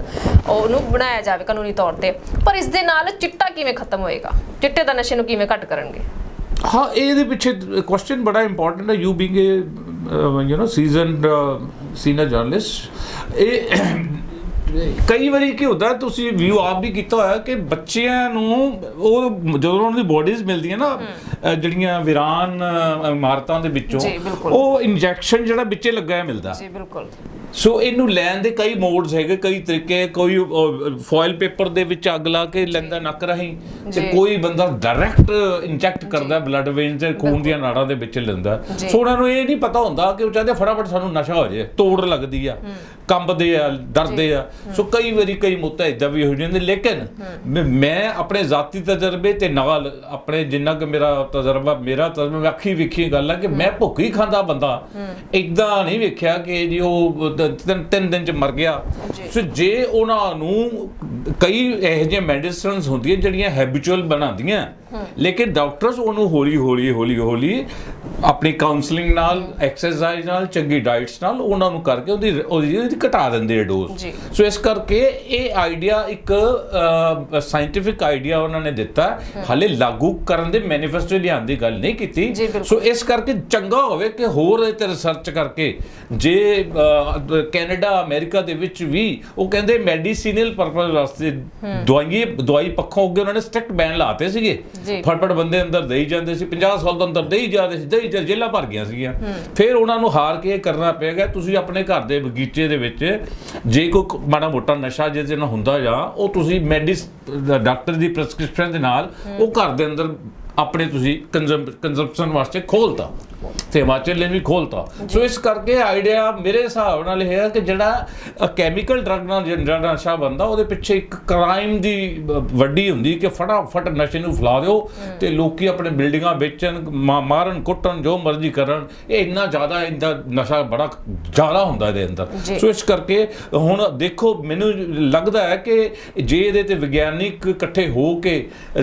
ਉਹਨੂੰ ਬਣਾਇਆ ਜਾਵੇ ਕਾਨੂੰਨੀ ਤੌਰ ਤੇ। ਪਰ ਇਸ ਦੇ ਨਾਲ ਚਿੱਟਾ ਕਿਵੇਂ ਖਤਮ ਹੋਏਗਾ? ਚਿੱਟੇ ਦਾ ਨਸ਼ੇ ਨੂੰ ਕਿਵੇਂ ਘੱਟ ਕਰਨਗੇ?
ਹਾਂ ਇਹਦੇ ਪਿੱਛੇ ਕੁਐਸਚਨ ਬੜਾ ਇੰਪੋਰਟੈਂਟ ਹੈ you being you know seasoned senior journalist ਇਹ ਕਈ ਵਾਰੀ ਕੀ ਹੁੰਦਾ ਤੁਸੀਂ ਵਿਊ ਆਪ ਵੀ ਕੀਤਾ ਹੋਇਆ ਕਿ ਬੱਚਿਆਂ ਨੂੰ ਉਹ ਜਦੋਂ ਉਹਨਾਂ ਦੀ ਬੋਡੀਜ਼ ਮਿਲਦੀਆਂ ਨਾ ਜਿਹੜੀਆਂ ਵਿਰਾਨ ਇਮਾਰਤਾਂ ਦੇ ਵਿੱਚੋਂ। ਉਹ ਇੰਜੈਕਸ਼ਨ ਜਿਹੜਾ ਵਿੱਚੇ ਲੱਗਾ ਹੈ ਮਿਲਦਾ।
ਜੀ ਬਿਲਕੁਲ।
ਸੋ ਇਹਨੂੰ ਲੈਣ ਦੇ ਕਈ ਮੋਡਸ ਹੈਗੇ ਕਈ ਤਰੀਕੇ ਕੋਈ ਫੋਇਲ ਪੇਪਰ ਦੇ ਵਿੱਚ ਅੱਗ ਲਾ ਕੇ ਲੈਂਦਾ ਨੱਕ ਰਾਹੀਂ ਤੇ। ਕੋਈ ਬੰਦਾ ਡਾਇਰੈਕਟ ਇੰਜੈਕਟ ਕਰਦਾ ਬਲੱਡ ਵੇਨਸ ਤੇ ਖੂਨ ਦੀਆਂ ਨਾੜਾਂ ਦੇ ਵਿੱਚ ਲੈਂਦਾ। ਸੋ ਉਹਨਾਂ ਨੂੰ ਇਹ ਨਹੀਂ ਪਤਾ ਹੁੰਦਾ ਕਿ ਉਹ ਚਾਹਦੇ ਫਟਾਫਟ ਸਾਨੂੰ ਨਸ਼ਾ ਹੋ ਜਾਏ ਤੋੜ ਲੱਗਦੀ ਆ ਕੰਬਦੇ ਆ ਡਰਦੇ ਆ। ਸੋ ਕਈ ਵਾਰੀ ਕਈ ਮੁੱਦਾ ਇਦਾਂ ਵੀ ਹੋ ਜਾਂਦੇ ਲੇਕਿਨ ਮੈਂ- ਆਪਣੇ ਜ਼ਾਤੀ ਤਜਰਬੇ ਤੇ ਨਾਲ ਆਪਣੇ ਜਿੰਨਾ ਕਿ ਮੇਰਾ ਤਜਰਬਾ ਮੇਰਾ ਤਜਰਬਾ ਅੱਖੀ ਵੇਖੀ ਗੱਲ ਆ ਕਿ ਮੈਂ ਭੁੱਖ ਖਾਂਦਾ ਬੰਦਾ ਇਦਾਂ ਨਹੀਂ ਵੇਖਿਆ ਕਿ ਜੀ ਉਹ ਤਿੰਨ ਦਿਨ ਚ ਮਰ ਗਿਆ। ਸੋ ਜੇ ਉਹਨਾਂ ਨੂੰ ਕਈ ਇਹੋ ਜਿਹੇ ਮੈਡੀਸਿਨਸ ਹੁੰਦੀਆਂ ਜਿਹੜੀਆਂ ਹੈਬਿਚੁਅਲ ਬਣਾਉਂਦੀਆਂ ਲੇਕਿਨ ਡਾਕਟਰਸ ਉਹਨੂੰ ਹੌਲੀ ਹੌਲੀ ਹੌਲੀ ਹੌਲੀ ਆਪਣੀ ਕਾਉਂਸਲਿੰਗ ਨਾਲ ਐਕਸਰਸਾਈਜ਼ ਨਾਲ ਚੰਗੀ ਡਾਈਟਸ ਨਾਲ ਉਹਨਾਂ ਨੂੰ ਕਰਕੇ ਉਹਦੀ ਉਹਦੀ ਘਟਾ ਦਿੰਦੇ ਆ ਡੋਜ਼। ਸੋ ਇਸ ਕਰਕੇ ਇਹ ਆਈਡੀਆ ਇੱਕ ਸਾਇੰਟੀਫਿਕ ਆਈਡੀਆ ਉਹਨਾਂ ਨੇ ਦਿੱਤਾ। ਹਾਲੇ ਲਾਗੂ ਕਰਨ ਦੇ ਮੈਨੀਫੈਸਟੋ ਲਿਆਉਣ ਦੀ ਗੱਲ ਨਹੀਂ ਕੀਤੀ। ਸੋ ਇਸ ਕਰਕੇ ਚੰਗਾ ਹੋਵੇ ਕਿ ਹੋਰ ਇਹ ਤੇ ਰਿਸਰਚ ਕਰਕੇ ਜੇ ਕੈਨੇਡਾ ਅਮਰੀਕਾ ਦੇ ਵਿੱਚ ਵੀ ਉਹ ਕਹਿੰਦੇ ਮੈਡੀਸਿਨਲ ਪਰਪਸ ਵਾਸਤੇ ਦਵਾਈ ਦਵਾਈ ਪੱਖੋਂ ਅੱਗੇ ਉਹਨਾਂ ਨੇ ਸਟ੍ਰਿਕਟ ਬੈਨ ਲਾਤੇ ਸੀਗੇ। ਫਟਫਟ ਬੰਦੇ ਅੰਦਰ ਦੇਈ ਜਾਂਦੇ ਸੀ। 50 ਸਾਲ ਤੋਂ ਅੰਦਰ ਦੇਈ ਜਾਂਦੇ ਸੀ ਦੇਈ ਜ- ਜੇਲ੍ਹਾਂ ਭਰ ਗਈਆਂ ਸੀਗੀਆਂ। ਫਿਰ ਉਹਨਾਂ ਨੂੰ ਹਾਰ ਕੇ ਇਹ ਕਰਨਾ ਪਿਆ ਤੁਸੀਂ ਆਪਣੇ ਘਰ ਦੇ ਬਗੀਚੇ ਦੇ ਵਿੱਚ ਜੇ ਕੋਈ ਮਾੜਾ ਮੋਟਾ ਨਸ਼ਾ ਜਿਹਦੇ ਨਾਲ ਹੁੰਦਾ ਜਾਂ ਉਹ ਤੁਸੀਂ ਮੈਡੀਸ ਡਾਕਟਰ ਦੀ ਪ੍ਰੈਸਕ੍ਰਿਪਸ਼ਨ ਦੇ ਨਾਲ ਉਹ ਘਰ ਦੇ ਅੰਦਰ ਆਪਣੇ ਤੁਸੀਂ ਕੰਜ਼ੰਪਸ਼ਨ ਵਾਸਤੇ ਖੋਲਤਾ। ਤੇ ਹਿਮਾਚਲ ਨੇ ਵੀ ਖੋਲਤਾ। ਸੋ ਇਸ ਕਰਕੇ ਆਈਡੀਆ ਮੇਰੇ ਹਿਸਾਬ ਨਾਲ ਇਹ ਹੈ ਕਿ ਜਿਹੜਾ ਕੈਮੀਕਲ ਡਰਗ ਨਾਲ ਜਿਹੜਾ ਨਸ਼ਾ ਬੰਦਾ ਉਹਦੇ ਪਿੱਛੇ ਇੱਕ ਕ੍ਰਾਈਮ ਦੀ ਵੱਡੀ ਹੁੰਦੀ ਕਿ ਫਟਾਫਟ ਨਸ਼ੇ ਨੂੰ ਫੈਲਾ ਦਿਓ ਤੇ ਲੋਕੀ ਆਪਣੇ ਬਿਲਡਿੰਗਾਂ ਵੇਚਣ ਮਾਰਨ ਕੁੱਟਣ ਜੋ ਮਰਜ਼ੀ ਕਰਨ ਇਹ ਇੰਨਾ ਜ਼ਿਆਦਾ ਇਹਦਾ ਨਸ਼ਾ ਬੜਾ ਜ਼ਿਆਦਾ ਹੁੰਦਾ ਇਹਦੇ ਅੰਦਰ। ਸੋ ਇਸ ਕਰਕੇ ਹੁਣ ਦੇਖੋ ਮੈਨੂੰ ਲੱਗਦਾ ਹੈ ਕਿ ਜੇ ਇਹਦੇ ਤੇ ਵਿਗਿਆਨਿਕ ਇਕੱਠੇ ਹੋ ਕੇ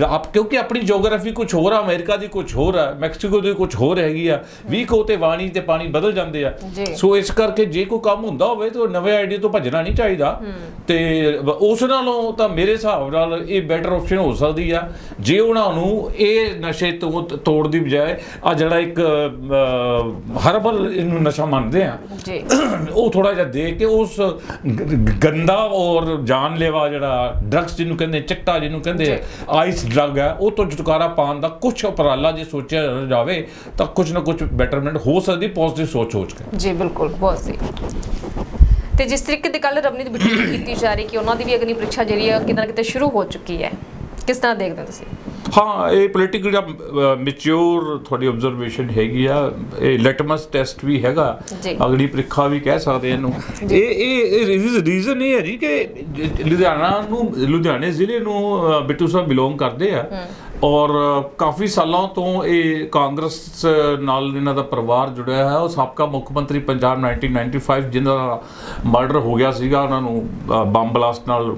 ਆਪ ਕਿਉਂਕਿ ਆਪਣੀ ਜੀਓਗ੍ਰਾਫੀ ਕੁਝ ਹੋਰ ਆ ਅਮਰੀਕਾ ਦੀ ਕੁਝ ਹੋਰ ਆ ਮੈਕਸੀਕੋ ਦੀ ਕੁਝ ਹੋਰ ਹੈਗੀ ਆ। ਵੀ ਕੋ ਤੇ ਵਾਣੀ ਤੇ ਪਾਣੀ ਬਦਲ ਜਾਂਦੇ ਆ। ਸੋ ਇਸ ਕਰਕੇ ਜੇ ਕੋਈ ਕੰਮ ਹੁੰਦਾ ਹੋਵੇ ਤਾਂ ਨਵੇਂ ਆਈਡੀਆ ਤੋਂ ਭੱਜਣਾ ਨਹੀਂ ਚਾਹੀਦਾ। ਤੇ ਉਸ ਨਾਲੋਂ ਤਾਂ ਮੇਰੇ ਹਿਸਾਬ ਨਾਲ ਇਹ ਬੈਟਰ ਆਪਸ਼ਨ ਹੋ ਸਕਦੀ ਆ। ਜੇ ਉਹਨਾਂ ਨੂੰ ਇਹ ਨਸ਼ੇ ਤੋਂ ਤੋੜ ਦੀ ਬਜਾਏ ਆ ਜਿਹੜਾ ਇੱਕ ਹਰਬਲ ਇਹਨੂੰ ਨਸ਼ਾ ਮੰਨਦੇ ਆ।
ਜੀ।
ਉਹ ਥੋੜਾ ਜਿਹਾ ਦੇ ਕੇ ਉਸ ਗੰਦਾ ਔਰ ਜਾਨਲੇਵਾ ਜਿਹੜਾ ਡਰੱਗਸ ਜਿਹਨੂੰ ਕਹਿੰਦੇ ਚਿੱਟਾ ਜਿਹਨੂੰ ਕਹਿੰਦੇ ਆ ਆਈਸ ਡਰੱਗ ਹੈ ਉਹ ਤੋਂ ਛੁਟਕਾਰਾ ਪਾਉਣ ਦਾ ਕੁਝ ਉਪਰਾਲਾ ਜੇ ਸੋਚਿਆ ਜਾਵੇ ਤਾਂ ਕੁਝ ਨਾ ਕੁਝ ਬੈਟਰਮੈਂਟ ਹੋ ਸਕਦੀ ਪੋਜ਼ਿਟਿਵ ਸੋਚ ਸੋਚ ਕੇ।
ਜੀ, ਬਿਲਕੁਲ, ਬਹੁਤ ਸਹੀ। ਤੇ ਜਿਸ ਤਰੀਕੇ ਦੀ ਕੱਲ ਰਵਨੀਤ ਬਿੱਟੂ ਕੀਤੀ ਜਾ ਰਹੀ ਕਿ ਉਹਨਾਂ ਦੀ ਵੀ ਅਗਨੀ ਪ੍ਰੀਖਿਆ ਜਿਹੜੀ ਹੈ ਕਿਤੇ ਨਾ ਕਿਤੇ ਸ਼ੁਰੂ ਹੋ ਚੁੱਕੀ ਹੈ, ਕਿਸ ਤਰ੍ਹਾਂ ਦੇਖਦੇ ਹੋ ਤੁਸੀਂ?
ਹਾਂ ਇਹ ਪੋਲੀਟੀਕਲ ਜਿਹੜਾ ਮੈਚੁਰ ਤੁਹਾਡੀ ਆਬਜ਼ਰਵੇਸ਼ਨ ਹੈਗੀ ਆ। ਇਹ ਲਿਟਮਸ ਟੈਸਟ ਵੀ ਹੈਗਾ।
ਜੀ।
ਅਗਲੀ ਪ੍ਰੀਖਿਆ ਵੀ ਕਹਿ ਸਕਦੇ ਇਹਨੂੰ। ਇਹ ਇਹ ਰੀਜ਼ਨ ਇਹ ਹੈ ਜੀ ਕਿ ਜ- ਲੁਧਿਆਣਾ ਨੂੰ ਲੁਧਿਆਣੇ ਜ਼ਿਲ੍ਹੇ ਨੂੰ ਬਿੱਟੂ ਸਾਹਿਬ ਬਿਲੋਂਗ ਕਰਦੇ ਆ। ਔਰ ਕਾਫੀ ਸਾਲਾਂ ਤੋਂ ਇਹ ਕਾਂਗਰਸ ਨਾਲ ਇਹਨਾਂ ਦਾ ਪਰਿਵਾਰ ਜੁੜਿਆ ਹੈ ਉਹ ਸਾਬਕਾ ਮੁੱਖ ਮੰਤਰੀ ਪੰਜਾਬ 1995 ਜਿਹਨਾਂ ਦਾ ਮਰਡਰ ਹੋ ਗਿਆ ਸੀਗਾ। ਉਹਨਾਂ ਨੂੰ ਬੰਬ ਬਲਾਸਟ ਨਾਲ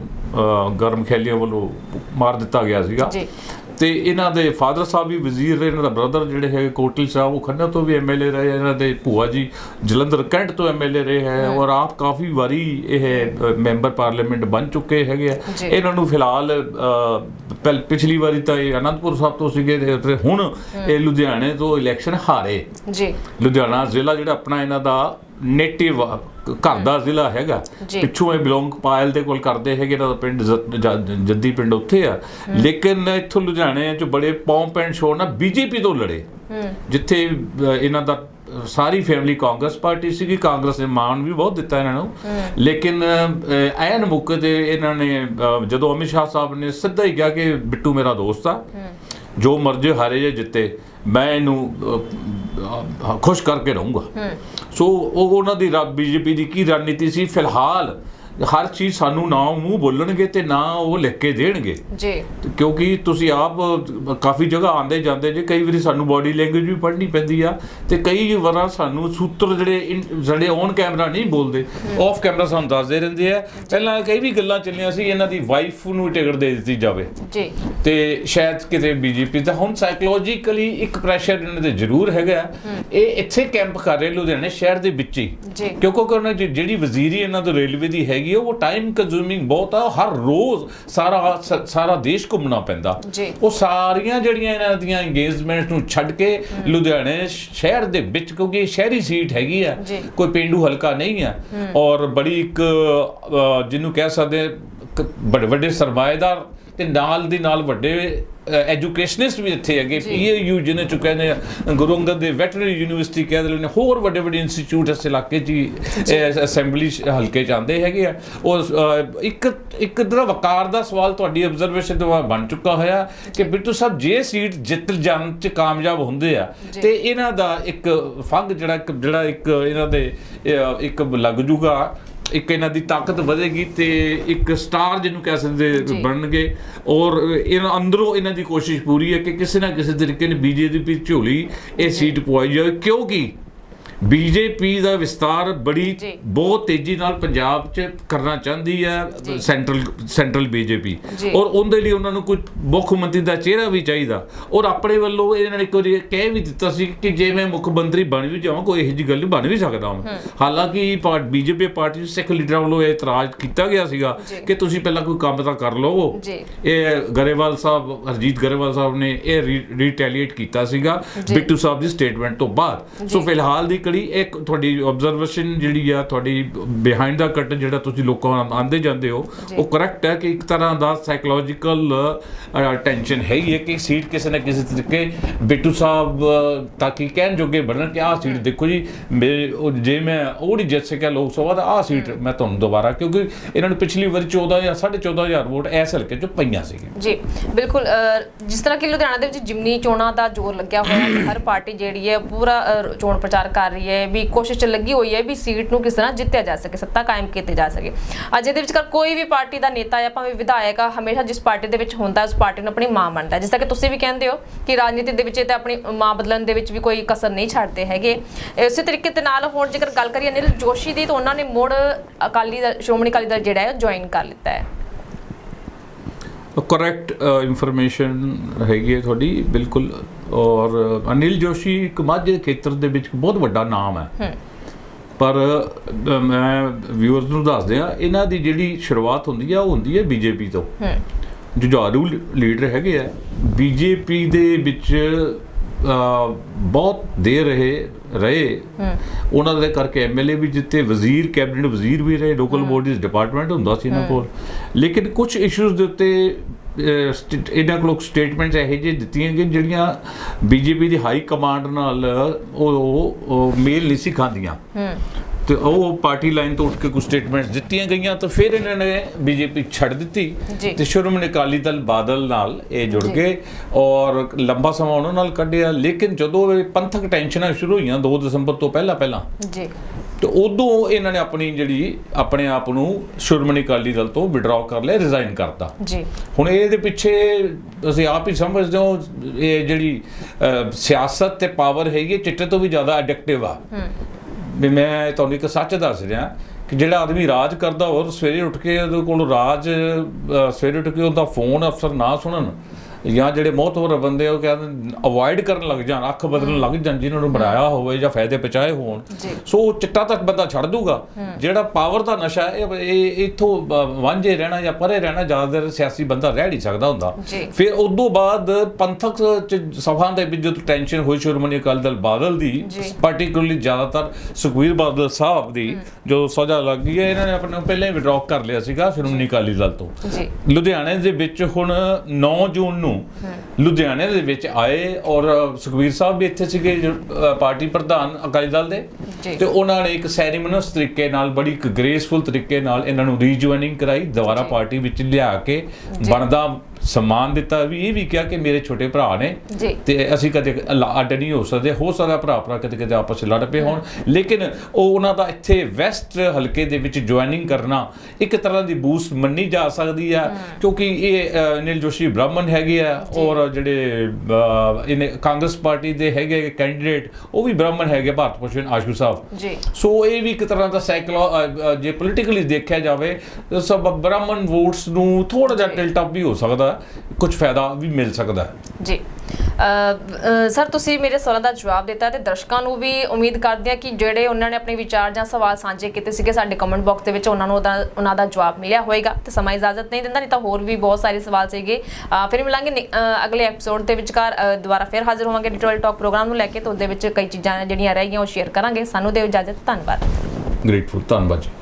ਗਰਮ ਖੈਲੀਆਂ ਵੱਲੋਂ ਮਾਰ ਦਿੱਤਾ ਗਿਆ ਸੀਗਾ।
ਜੀ।
ਤੇ ਇਹਨਾਂ ਦੇ ਫਾਦਰ ਸਾਹਿਬ ਵੀ ਵਜ਼ੀਰ ਰਹੇ ਇਹਨਾਂ ਦਾ ਬ੍ਰਦਰ ਜਿਹੜੇ ਹੈਗੇ ਕੋਟਲੀ ਸਾਹਿਬ ਉਹ ਖੰਨਾ ਤੋਂ ਵੀ ਐਮਐਲਏ ਰਹੇ ਇਹਨਾਂ ਦੇ ਭੂਆ ਜੀ ਜਲੰਧਰ ਕੈਂਟ ਤੋਂ ਐਮਐਲਏ ਰਹੇ ਹੈ ਔਰ ਆਪ ਕਾਫੀ ਵਾਰੀ ਇਹ ਮੈਂਬਰ ਪਾਰਲੀਮੈਂਟ ਬਣ ਚੁੱਕੇ ਹੈਗੇ ਆ। ਇਹਨਾਂ ਨੂੰ ਫਿਲਹਾਲ ਪਿਛਲੀ ਵਾਰੀ ਤਾਂ ਇਹ ਅਨੰਦਪੁਰ ਸਾਹਿਬ ਤੋਂ ਸੀਗੇ ਤੇ ਹੁਣ ਇਹ ਲੁਧਿਆਣੇ ਤੋਂ ਇਲੈਕਸ਼ਨ ਹਾਰੇ।
ਜੀ।
ਲੁਧਿਆਣਾ ਜ਼ਿਲ੍ਹਾ ਜਿਹੜਾ ਆਪਣਾ ਇਹਨਾਂ ਦਾ ਨੇਟਿਵ ਘਰ ਦਾ ਜ਼ਿਲ੍ਹਾ ਹੈਗਾ। ਪਿੱਛੋਂ ਇਹ ਬਿਲੋਂਗ ਪਾਇਲ ਦੇ ਕੋਲ ਕਰਦੇ ਹੈਗੇ ਇਹਨਾਂ ਦਾ ਪਿੰਡ ਜੱਦੀ ਪਿੰਡ ਉੱਥੇ ਆ। ਲੇਕਿਨ ਇੱਥੋਂ ਲੁਧਿਆਣੇ ਚ ਬੜੇ ਪੌਂਪ ਐਂਡ ਸ਼ੋਰ ਨਾਲ ਬੀਜੇਪੀ ਤੋਂ ਲੜੇ। ਜਿੱਥੇ ਇਹਨਾਂ ਦਾ ਸਾਰੀ ਫੈਮਿਲੀ ਕਾਂਗਰਸ ਪਾਰਟੀ ਸੀਗੀ ਕਾਂਗਰਸ ਨੇ ਮਾਨ ਵੀ ਬਹੁਤ ਦਿੱਤਾ ਇਹਨਾਂ ਨੂੰ। ਲੇਕਿਨ ਐਨ ਮੌਕੇ ਤੇ ਇਹਨਾਂ ਨੇ ਜਦੋਂ ਅਮਿਤ ਸ਼ਾਹ ਸਾਹਿਬ ਨੇ ਸਿੱਧਾ ਹੀ ਕਿਹਾ ਕਿ ਬਿੱਟੂ ਮੇਰਾ ਦੋਸਤ ਆ। ਜੋ ਮਰਜ਼ੀ ਹਾਰੇ ਜੇ ਜਿੱਤੇ ਮੈਂ ਇਹਨੂੰ ਖੁਸ਼ ਕਰਕੇ ਰਹੂੰਗਾ। ਸੋ ਉਹ ਉਹਨਾਂ ਦੀ ਬੀਜੇਪੀ ਦੀ ਕੀ ਰਣਨੀਤੀ ਸੀ? ਫਿਲਹਾਲ ਹਰ ਚੀਜ਼ ਸਾਨੂੰ ਨਾ ਮੂੰਹ ਬੋਲਣਗੇ ਤੇ ਨਾ ਉਹ ਲਿਖ ਕੇ ਦੇਣਗੇ।
ਜੀ।
ਕਿਉਂਕਿ ਤੁਸੀਂ ਆਪ ਕਾਫੀ ਜਗ੍ਹਾ ਆਂਦੇ ਜਾਂਦੇ ਜੇ ਕਈ ਵਾਰੀ ਸਾਨੂੰ ਬਾਡੀ ਲੈਂਗੁਏਜ ਵੀ ਪੜ੍ਹਨੀ ਪੈਂਦੀ ਆ ਤੇ ਕਈ ਵਾਰਾਂ ਸਾਨੂੰ ਸੂਤਰ ਜਿਹੜੇ ਜਿਹੜੇ ਔਨ ਕੈਮਰਾ ਨਹੀਂ ਬੋਲਦੇ ਆਫ ਕੈਮਰਾ ਸਾਨੂੰ ਦੱਸਦੇ ਰਹਿੰਦੇ ਆ। ਪਹਿਲਾਂ ਕਈ ਵੀ ਗੱਲਾਂ ਚੱਲੀਆਂ ਸੀ ਇਹਨਾਂ ਦੀ ਵਾਈਫ ਨੂੰ ਟਿਕਟ ਦੇ ਦਿੱਤੀ ਜਾਵੇ।
ਜੀ।
ਤੇ ਸ਼ਾਇਦ ਕਿਤੇ ਬੀਜੇਪੀ ਦਾ ਹੁਣ ਸਾਈਕੋਲੋਜੀਕਲੀ ਇੱਕ ਪ੍ਰੈਸ਼ਰ ਇਹਨਾਂ ਦੇ ਜ਼ਰੂਰ ਹੈਗਾ। ਇਹ ਇੱਥੇ ਕੈਂਪ ਕਰ ਰਹੇ ਲੁਧਿਆਣੇ ਸ਼ਹਿਰ ਦੇ ਵਿੱਚ ਹੀ।
ਜੀ।
ਕਿਉਂਕਿ ਉਹਨਾਂ ਜਿਹੜੀ ਵਜ਼ੀਰੀ ਇਹਨਾਂ ਤੋਂ ਰੇਲਵੇ ਦੀ ਹੈਗੀ ਆ, ਉਹ ਟਾਈਮ ਕੰਜ਼ਿਊਮਿੰਗ ਬਹੁਤ ਆ ਹਰ ਰੋਜ਼ ਸਾਰਾ ਸਾਰਾ ਦੇਸ਼ ਘੁੰਮਣਾ ਪੈਂਦਾ। ਉਹ ਸਾਰੀਆਂ ਜਿਹੜੀਆਂ ਇਹਨਾਂ ਦੀਆਂ ਇੰਗੇਜਮੈਂਟਸ ਨੂੰ ਛੱਡ ਕੇ ਲੁਧਿਆਣੇ ਸ਼ਹਿਰ ਦੇ ਵਿੱਚ ਕਿਉਂਕਿ ਸ਼ਹਿਰੀ ਸੀਟ ਹੈਗੀ ਆ। ਕੋਈ ਪਿੰਡੂ ਹਲਕਾ ਨਹੀਂ ਆ ਔਰ ਬੜੀ ਇੱਕ ਜਿਹਨੂੰ ਕਹਿ ਸਕਦੇ ਵੱਡੇ ਵੱਡੇ ਸਰਮਾਏਦਾਰ ਤੇ ਨਾਲ ਦੀ ਨਾਲ ਵੱਡੇ ਐਜੂਕੇਸ਼ਨਿਸਟ ਵੀ ਇੱਥੇ ਹੈਗੇ। ਪੀਏਯੂ ਜਿਹਨੇ ਚੁੱਕੇ ਨੇ ਗੁਰੂ ਅੰਗਦ ਦੇ ਵੈਟਰਨਰੀ ਯੂਨੀਵਰਸਿਟੀ ਕਹਿ ਦਿੰਦੇ ਨੇ ਹੋਰ ਵੱਡੇ ਵੱਡੇ ਇੰਸਟੀਚਿਊਟ ਇਸ ਇਲਾਕੇ 'ਚ ਅਸੈਂਬਲੀ ਹਲਕੇ 'ਚ ਆਉਂਦੇ ਹੈਗੇ ਆ। ਉਹ ਇੱਕ ਇੱਕ ਤਰ੍ਹਾਂ ਵਕਾਰ ਦਾ ਸਵਾਲ ਤੁਹਾਡੀ ਆਬਜ਼ਰਵੇਸ਼ਨ ਤੋਂ ਬਣ ਚੁੱਕਾ ਹੋਇਆ ਕਿ ਬਿੱਟੂ ਸਾਹਿਬ ਜੇ ਸੀਟ ਜਿੱਤ ਜਾਣ 'ਚ ਕਾਮਯਾਬ ਹੁੰਦੇ ਆ ਤੇ ਇਹਨਾਂ ਦਾ ਇੱਕ ਫੰਗ ਜਿਹੜਾ ਇੱਕ ਜਿਹੜਾ ਇੱਕ ਇਹਨਾਂ ਦੇ ਇੱਕ ਲੱਗ ਜੂਗਾ। ਇੱਕ ਇਹਨਾਂ ਦੀ ਤਾਕਤ ਵਧੇਗੀ ਤੇ ਇੱਕ ਸਟਾਰ ਜਿਹਨੂੰ ਕਹਿ ਸਕਦੇ ਬਣਨਗੇ। ਔਰ ਇਹਨਾਂ ਅੰਦਰੋਂ ਇਹਨਾਂ ਦੀ ਕੋਸ਼ਿਸ਼ ਪੂਰੀ ਹੈ ਕਿ ਕਿਸੇ ਨਾ ਕਿਸੇ ਤਰੀਕੇ ਨਾਲ ਬੀਜੇਪੀ ਝੋਲੀ ਇਹ ਸੀਟ ਪਵਾਈ ਜਾਵੇ। ਕਿਉਂਕਿ ਬੀਜੇਪੀ ਦਾ ਵਿਸਤਾਰ ਬੜੀ
ਜੀ।
ਬਹੁਤ ਤੇਜ਼ੀ ਨਾਲ ਪੰਜਾਬ 'ਚ ਕਰਨਾ ਚਾਹੁੰਦੀ ਹੈ ਸੈਂਟਰਲ ਸੈਂਟਰਲ ਬੀਜੇਪੀ
ਜੀ।
ਔਰ ਉਹਦੇ ਲਈ ਉਹਨਾਂ ਨੂੰ ਕੋਈ ਮੁੱਖ ਮੰਤਰੀ ਦਾ ਚਿਹਰਾ ਵੀ ਚਾਹੀਦਾ ਔਰ ਆਪਣੇ ਵੱਲੋਂ ਇਹਨਾਂ ਨੇ ਇੱਕ ਵਾਰੀ ਇਹ ਕਹਿ ਵੀ ਦਿੱਤਾ ਸੀ ਕਿ ਜੇ ਮੈਂ ਮੁੱਖ ਮੰਤਰੀ ਬਣ ਵੀ ਜਾਵਾਂ ਕੋਈ ਇਹੋ ਜਿਹੀ ਗੱਲ ਨਹੀਂ ਬਣ ਵੀ ਸਕਦਾ ਹਾਂ ਹਾਲਾਂਕਿ ਪਾਰਟ ਬੀਜੇਪੀ ਪਾਰਟੀ ਸਿੱਖ ਲੀਡਰਾਂ ਵੱਲੋਂ ਇਹ ਇਤਰਾਜ਼ ਕੀਤਾ ਗਿਆ ਸੀਗਾ
ਜੀ।
ਕਿ ਤੁਸੀਂ ਪਹਿਲਾਂ ਕੋਈ ਕੰਮ ਤਾਂ ਕਰ ਲਓ
ਜੀ।
ਇਹ ਗਰੇਵਾਲ ਸਾਹਿਬ ਹਰਜੀਤ ਗਰੇਵਾਲ ਸਾਹਿਬ ਨੇ ਇਹ ਰੀਟੈਲੀਏਟ ਕੀਤਾ ਸੀਗਾ
ਜੀ।
ਬਿੱਟੂ ਸਾਹਿਬ ਦੀ ਸਟੇਟਮੈਂਟ ਤੋਂ ਬਾਅਦ ਸੋ ਫਿਲਹਾਲ ਦੀ ਬੇਸਿਕਲੀ ਇੱਕ ਤੁਹਾਡੀ ਆਬਜ਼ਰਵੇਸ਼ਨ ਜਿਹੜੀ ਆ ਤੁਹਾਡੀ ਬਿਹਾਈਂਡ ਦਾ ਕੱਟ ਜਿਹੜਾ ਤੁਸੀਂ ਲੋਕਾਂ ਨਾਲ ਆਂਦੇ ਜਾਂਦੇ ਹੋ। ਉਹ ਕਰੈਕਟ ਹੈ ਕਿ ਇੱਕ ਤਰ੍ਹਾਂ ਦਾ ਸਾਈਕੋਲੋਜੀਕਲ ਟੈਨਸ਼ਨ ਹੈ ਹੀ ਹੈ ਕਿ ਸੀਟ ਕਿਸੇ ਨਾ ਕਿਸੇ ਤਰੀਕੇ ਬਿੱਟੂ ਸਾਹਿਬ ਤਾਂ ਕਿ ਕਹਿਣ ਜੋਗੇ ਬਣਨ ਕਿ ਆਹ ਸੀਟ ਦੇਖੋ ਜੀ ਮੇਰੇ ਜੇ ਮੈਂ ਉਹ ਨਹੀਂ ਜਿੱਤ ਸਕਿਆ ਲੋਕ ਸਭਾ ਦਾ ਆਹ ਸੀਟ ਮੈਂ ਤੁਹਾਨੂੰ ਦੁਬਾਰਾ ਕਿਉਂਕਿ ਇਹਨਾਂ ਨੂੰ ਪਿਛਲੀ ਵਾਰੀ 14 ਜਾਂ 14500 ਵੋਟ ਐਸ ਹਲਕੇ ਚੋਂ ਪਈਆਂ ਸੀਗੀਆਂ
ਜੀ ਬਿਲਕੁਲ ਜਿਸ ਤਰ੍ਹਾਂ ਕਿ ਲੁਧਿਆਣਾ ਦੇ ਵਿੱਚ ਜਿਮਨੀ ਚੋਣਾਂ ਦਾ ਜ਼ੋਰ ਲੱਗਿਆ ਹੋਇਆ ਹਰ ਪਾਰਟੀ ਜਿਹੜੀ ਹੈ ਪੂਰਾ ਚੋਣ ਪ੍ਰਚਾਰ ਕਰ ਰਹੀ ਹੈ ਵੀ ਕੋਸ਼ਿਸ਼ ਲੱਗੀ ਹੋਈ ਹੈ ਵੀ ਸੀਟ ਨੂੰ ਕਿਸ ਤਰ੍ਹਾਂ ਜਿੱਤਿਆ ਜਾ ਸਕੇ, ਸੱਤਾ ਕਾਇਮ ਕੀਤੀ ਜਾ ਸਕੇ। ਅੱਜ ਇਹਦੇ ਵਿਚਕਾਰ ਕੋਈ ਵੀ ਪਾਰਟੀ ਦਾ ਨੇਤਾ ਜਾਂ ਭਾਵੇਂ ਵਿਧਾਇਕ ਆ, ਹਮੇਸ਼ਾ ਜਿਸ ਪਾਰਟੀ ਦੇ ਵਿੱਚ ਹੁੰਦਾ, ਉਸ ਪਾਰਟੀ ਨੂੰ ਆਪਣੀ ਮਾਂ ਮੰਨਦਾ ਜਿਸ ਤਰ੍ਹਾਂ ਕਿ ਤੁਸੀਂ ਵੀ ਕਹਿੰਦੇ ਹੋ ਕਿ ਰਾਜਨੀਤੀ ਦੇ ਵਿੱਚ ਇਹ ਤਾਂ ਆਪਣੀ ਮਾਂ ਬਦਲਣ ਦੇ ਵਿੱਚ ਵੀ ਕੋਈ ਕਸਰ ਨਹੀਂ ਛੱਡਦੇ ਹੈਗੇ। ਇਸੇ ਤਰੀਕੇ ਦੇ ਨਾਲ ਹੁਣ ਜੇਕਰ ਗੱਲ ਕਰੀਏ ਅਨਿਲ ਜੋਸ਼ੀ ਦੀ, ਤਾਂ ਉਹਨਾਂ ਨੇ ਮੁੜ ਅਕਾਲੀ ਦਲ, ਸ਼੍ਰੋਮਣੀ ਅਕਾਲੀ ਦਲ ਜਿਹੜਾ ਹੈ ਜੁਆਇਨ ਕਰ ਲਿੱਤਾ ਹੈ।
ਕਰੈਕਟ ਇਨਫੋਰਮੇਸ਼ਨ ਹੈਗੀ ਹੈ ਤੁਹਾਡੀ ਬਿਲਕੁਲ। ਔਰ ਅਨਿਲ ਜੋਸ਼ੀ ਇੱਕ ਮਾਝੇ ਖੇਤਰ ਦੇ ਵਿੱਚ ਬਹੁਤ ਵੱਡਾ ਨਾਮ ਹੈ। ਪਰ ਮੈਂ ਵਿਊਅਰਸ ਨੂੰ ਦੱਸ ਦਿਆਂ ਇਹਨਾਂ ਦੀ ਜਿਹੜੀ ਸ਼ੁਰੂਆਤ ਹੁੰਦੀ ਆ ਉਹ ਹੁੰਦੀ ਹੈ ਬੀਜੇਪੀ ਤੋਂ। ਜੁਝਾਰੂ ਲੀਡਰ ਹੈਗੇ ਆ। ਬੀਜੇਪੀ ਦੇ ਵਿੱਚ ਬਹੁਤ ਦੇਰ ਰਹੇ ਰਹੇ। ਉਹਨਾਂ ਦੇ ਕਰਕੇ ਐਮਐਲਏ ਵੀ ਜਿੱਤੇ ਵਜ਼ੀਰ ਕੈਬਨਿਟ ਵਜ਼ੀਰ ਵੀ ਰਹੇ ਲੋਕਲ ਬੋਡੀਜ਼ ਡਿਪਾਰਟਮੈਂਟ ਹੁੰਦਾ ਸੀ ਇਹਨਾਂ ਕੋਲ। ਲੇਕਿਨ ਕੁਝ ਇਸ਼ੂਜ਼ ਦੇ ਉੱਤੇ ਇਹਨਾਂ ਕੋਲ ਸਟੇਟਮੈਂਟਸ ਇਹੋ ਜਿਹੇ ਦਿੱਤੀਆਂ ਕਿ ਜਿਹੜੀਆਂ ਬੀਜੇਪੀ ਦੀ ਹਾਈ ਕਮਾਂਡ ਨਾਲ ਉਹ ਮੇਲ ਨਹੀਂ ਸੀ ਖਾਂਦੀਆਂ। ਤੇ ਉਹ ਪਾਰਟੀ ਲਾਈਨ ਤੋਂ ਉੱਠ ਕੇ ਕੁਝ ਸਟੇਟਮੈਂਟਸ ਦਿੱਤੀਆਂ ਗਈਆਂ ਤਾਂ ਫਿਰ ਇਹਨਾਂ ਨੇ ਬੀਜੇਪੀ ਛੱਡ ਦਿੱਤੀ। ਤੇ ਸ਼੍ਰੋਮਣੀ ਅਕਾਲੀ ਦਲ ਬਾਦਲ ਨਾਲ ਇਹ ਜੁੜ। ਗਏ ਔਰ ਲੰਬਾ ਸਮਾਂ ਉਹਨਾਂ ਨਾਲ ਕੱਢਿਆ ਲੇਕਿਨ ਜਦੋਂ ਇਹ ਪੰਥਕ ਟੈਨਸ਼ਨਾਂ ਸ਼ੁਰੂ ਹੋਈਆਂ 2 ਦਸੰਬਰ ਤੋਂ ਪਹਿਲਾਂ ਪਹਿਲਾਂ
ਜੀ।
ਤੇ ਉਦੋਂ ਇਹਨਾਂ ਨੇ ਆਪਣੀ ਜਿਹੜੀ ਆਪਣੇ ਆਪ ਨੂੰ ਸ਼੍ਰੋਮਣੀ ਅਕਾਲੀ ਦਲ ਤੋਂ ਵਿਡਰਾਅ ਕਰ ਲਿਆ ਰਿਜ਼ਾਈਨ ਕਰਤਾ।
ਜੀ।
ਹੁਣ ਇਹਦੇ ਪਿੱਛੇ ਅਸੀਂ ਆਪ ਹੀ ਸਮਝਦੇ ਹਾਂ ਇਹ ਜਿਹੜੀ ਸਿਆਸਤ ਤੇ ਪਾਵਰ ਹੈਗੀ ਚਿੱਟੇ ਤੋਂ ਵੀ ਜ਼ਿਆਦਾ ਐਡਿਕਟਿਵ ਆ। ਵੀ ਮੈਂ ਤੁਹਾਨੂੰ ਇੱਕ ਸੱਚ ਦੱਸ ਰਿਹਾ ਕਿ ਜਿਹੜਾ ਆਦਮੀ ਰਾਜ ਕਰਦਾ ਹੋਰ ਸਵੇਰੇ ਉੱਠ ਕੇ ਉਹਦੇ ਕੋਲ ਰਾਜ ਸਵੇਰੇ ਉੱਠ ਕੇ ਉਹਦਾ ਫੋਨ ਅਫਸਰ ਨਾ ਸੁਣਨ। ਜਾਂ ਜਿਹੜੇ ਮੋਹਤਵਰ ਬੰਦੇ ਉਹ ਕਹਿੰਦੇ ਅਵੋਇਡ ਕਰਨ ਲੱਗ ਜਾਣ ਅੱਖ ਬਦਲਣ ਲੱਗ ਜਾਣ ਜਿਨ੍ਹਾਂ ਨੂੰ ਬਣਾਇਆ ਹੋਵੇ ਜਾਂ ਫਾਇਦੇ ਪਹੁੰਚਾਏ ਹੋਣ। ਸੋ ਉਹ ਚਿੱਟਾ ਤੱਕ ਬੰਦਾ ਛੱਡ ਦੂਗਾ। ਜਿਹੜਾ ਪਾਵਰ ਦਾ ਨਸ਼ਾ ਇਹ ਇੱਥੋਂ ਵਾਂਝੇ ਰਹਿਣਾ ਜਾਂ ਪਰੇ ਰਹਿਣਾ ਜ਼ਿਆਦਾ ਦੇਰ ਸਿਆਸੀ ਬੰਦਾ ਰਹਿ ਨਹੀਂ ਸਕਦਾ ਹੁੰਦਾ। ਫਿਰ ਉਸ ਤੋਂ ਬਾਅਦ ਪੰਥਕ ਚ ਸਭਾ ਦੇ ਵਿੱਚ ਜਦੋਂ ਟੈਨਸ਼ਨ ਹੋਈ ਸ਼੍ਰੋਮਣੀ ਅਕਾਲੀ ਦਲ ਬਾਦਲ ਦੀ। ਪਾਰਟੀਕੂਲਰਲੀ ਜ਼ਿਆਦਾਤਰ ਸੁਖਵੀਰ ਬਾਦਲ ਸਾਹਿਬ ਦੀ ਜੋ ਸਜ਼ਾ ਲੱਗ ਗਈ ਹੈ ਇਹਨਾਂ ਨੇ ਆਪਣੇ ਪਹਿਲਾਂ ਹੀ ਵਿਡਰਾਅ ਕਰ ਲਿਆ ਸੀਗਾ ਸ਼੍ਰੋਮਣੀ ਅਕਾਲੀ ਦਲ ਤੋਂ। ਲੁਧਿਆਣੇ ਦੇ ਵਿੱਚ ਹੁਣ 9 ਜੂਨ ਨੂੰ ਲੁਧਿਆਣੇ ਦੇ ਵਿੱਚ ਆਏ ਔਰ ਸੁਖਵੀਰ ਸਾਹਿਬ ਵੀ ਇੱਥੇ ਸੀਗੇ ਪਾਰਟੀ ਪ੍ਰਧਾਨ ਅਕਾਲੀ ਦਲ ਦੇ। ਤੇ ਉਹਨਾਂ ਨੇ ਇੱਕ ਸੈਰੀਮੋਨਸ ਤਰੀਕੇ ਨਾਲ ਬੜੀ ਇੱਕ ਗ੍ਰੇਸਫੁਲ ਤਰੀਕੇ ਨਾਲ ਇਹਨਾਂ ਨੂੰ ਰੀਜੁਆਇਨਿੰਗ ਕਰਾਈ ਦੁਬਾਰਾ। ਪਾਰਟੀ ਵਿੱਚ ਲਿਆ ਕੇ ਬਣਦਾ ਸਨਮਾਨ ਦਿੱਤਾ ਵੀ ਇਹ ਵੀ ਕਿਹਾ ਕਿ ਮੇਰੇ ਛੋਟੇ ਭਰਾ ਨੇ। ਤੇ ਅਸੀਂ ਕਦੇ ਅੱਡ ਨਹੀਂ ਹੋ ਸਕਦੇ ਹੋ ਸਕਦਾ ਭਰਾ ਭਰਾ ਕਦੇ ਕਦੇ ਆਪਸ ਵਿੱਚ ਲੜ ਪਏ ਹੋਣ। ਲੇਕਿਨ ਉਹ ਉਹਨਾਂ ਦਾ ਇੱਥੇ ਵੈਸਟ ਹਲਕੇ ਦੇ ਵਿੱਚ ਜੁਆਇਨਿੰਗ ਕਰਨਾ ਇੱਕ ਤਰ੍ਹਾਂ ਦੀ ਬੂਸਟ ਮੰਨੀ ਜਾ ਸਕਦੀ ਆ ਕਿਉਂਕਿ ਇਹ ਅਨਿਲ ਜੋਸ਼ੀ ਬ੍ਰਾਹਮਣ ਹੈਗੇ ਆ ਔਰ ਜਿਹੜੇ ਇਹਨੇ ਕਾਂਗਰਸ ਪਾਰਟੀ ਦੇ ਹੈਗੇ ਕੈਂਡੀਡੇਟ ਉਹ ਵੀ ਬ੍ਰਾਹਮਣ ਹੈਗੇ ਭਾਰਤ ਭੂਸ਼ਣ ਆਸ਼ੂ ਸਾਹਿਬ।
ਜੀ।
ਸੋ ਇਹ ਵੀ ਇੱਕ ਤਰ੍ਹਾਂ ਦਾ ਸਾਈਕਲੋ ਜੇ ਪੋਲੀਟੀਕਲੀ ਦੇਖਿਆ ਜਾਵੇ ਸਭ ਬ੍ਰਾਹਮਣ ਵੋਟਸ ਨੂੰ ਥੋੜਾ ਜਿਹਾ। ਟਿਲਟ ਅਪ ਵੀ ਹੋ ਸਕਦਾ। ਕੁਝ ਫਾਇਦਾ ਵੀ ਮਿਲ ਸਕਦਾ ਹੈ।
ਜੀ। ਸਰ ਤੁਸੀਂ ਮੇਰੇ ਸਵਾਲਾਂ ਦਾ ਜਵਾਬ ਦਿੱਤਾ ਤੇ ਦਰਸ਼ਕਾਂ ਨੂੰ ਵੀ ਉਮੀਦ ਕਰਦੇ ਆ ਕਿ ਜਿਹੜੇ ਉਹਨਾਂ ਨੇ ਆਪਣੇ ਵਿਚਾਰ ਜਾਂ ਸਵਾਲ ਸਾਂਝੇ ਕੀਤੇ ਸੀਗੇ ਸਾਡੇ ਕਮੈਂਟ ਬਾਕਸ ਦੇ ਵਿੱਚ ਉਹਨਾਂ ਨੂੰ ਉਹਦਾ ਉਹਨਾਂ ਦਾ ਜਵਾਬ ਮਿਲਿਆ ਹੋਵੇਗਾ ਤੇ ਸਮਾਂ ਇਜਾਜ਼ਤ ਨਹੀਂ ਦਿੰਦਾ ਨਹੀਂ ਤਾਂ ਹੋਰ ਵੀ ਬਹੁਤ ਸਾਰੇ ਸਵਾਲ ਸੀਗੇ। ਫਿਰ ਮਿਲਾਂਗੇ ਅਗਲੇ ਐਪੀਸੋਡ ਦੇ ਵਿਚਕਾਰ ਦੁਬਾਰਾ ਫਿਰ ਹਾਜ਼ਰ ਹੋਵਾਂਗੇ ਡਿਟੇਲ ਟਾਕ ਪ੍ਰੋਗਰਾਮ ਨੂੰ ਲੈ ਕੇ ਤੇ ਉਹਦੇ ਵਿੱਚ ਕਈ ਚੀਜ਼ਾਂ ਜਿਹੜੀਆਂ ਰਹਿ ਗਈਆਂ ਉਹ ਸ਼ੇਅਰ ਕਰਾਂਗੇ। ਸਾਨੂੰ ਦਿਓ ਇਜਾਜ਼ਤ ਧੰਨਵਾਦ।
ਗ੍ਰੇਟਫੁਲ ਧੰਨਵਾਦ